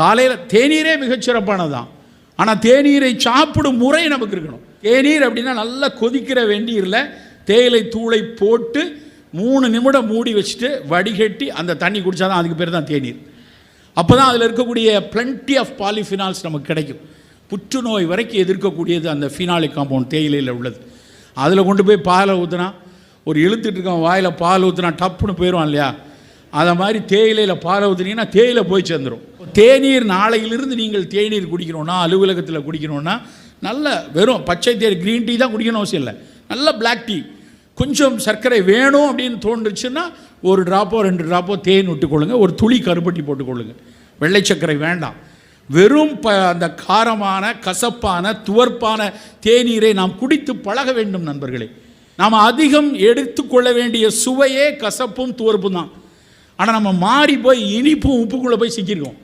காலையில் தேநீரே மிகச்சிறப்பானது தான் ஆனால் தேநீரை சாப்பிடும் முறை நமக்கு இருக்கணும். தேநீர் அப்படின்னா நல்லா கொதிக்கிற வெந்நீரில் தேயிலை தூளை போட்டு மூணு நிமிடம் மூடி வச்சுட்டு வடிகட்டி அந்த தண்ணி குடித்தாதான் அதுக்கு பேர் தான் தேநீர். அப்போ தான் அதில் இருக்கக்கூடிய பிளண்டி ஆஃப் பாலிஃபினால்ஸ் நமக்கு கிடைக்கும். புற்றுநோய் வரைக்கும் எதிர்க்கக்கூடியது அந்த ஃபினாலிக் காம்பவுண்ட் தேயிலையில் உள்ளது. அதில் கொண்டு போய் பாலை ஊற்றுனா ஒரு இழுத்துட்டு இருக்கோம் வாயில் பால் ஊற்றுனா டப்புன்னு போயிடுவான் இல்லையா? அதை மாதிரி தேயிலையில் பாலை ஊற்றுனீங்கன்னா தேயிலை போய் சேர்ந்துடும் தேநீர் நாளையிலிருந்து நீங்கள் தேநீர் குடிக்கணும்னா அலுவலகத்தில் குடிக்கணும்னா நல்ல வெறும் பச்சை தேநீர் க்ரீன் டீ தான் குடிக்கணும் அவசியம் இல்லை. நல்ல பிளாக் டீ கொஞ்சம் சர்க்கரை வேணும் அப்படின்னு தோன்றுச்சுன்னா ஒரு ட்ராப்போ ரெண்டு ட்ராப்போ தேன் விட்டுக்கொள்ளுங்க. ஒரு துளி கருப்பட்டி போட்டுக்கொள்ளுங்க. வெள்ளை சர்க்கரை வேண்டாம். வெறும் ப அந்த காரமான கசப்பான துவர்ப்பான தேநீரை நாம் குடித்து பழக வேண்டும் நண்பர்களே. நாம் அதிகம் எடுத்துக்கொள்ள வேண்டிய சுவையே கசப்பும் துவர்ப்பும் தான். ஆனால் நம்ம மாறி போய் இனிப்பும் உப்புக்குள்ளே போய் சிக்கியிருக்கோம்.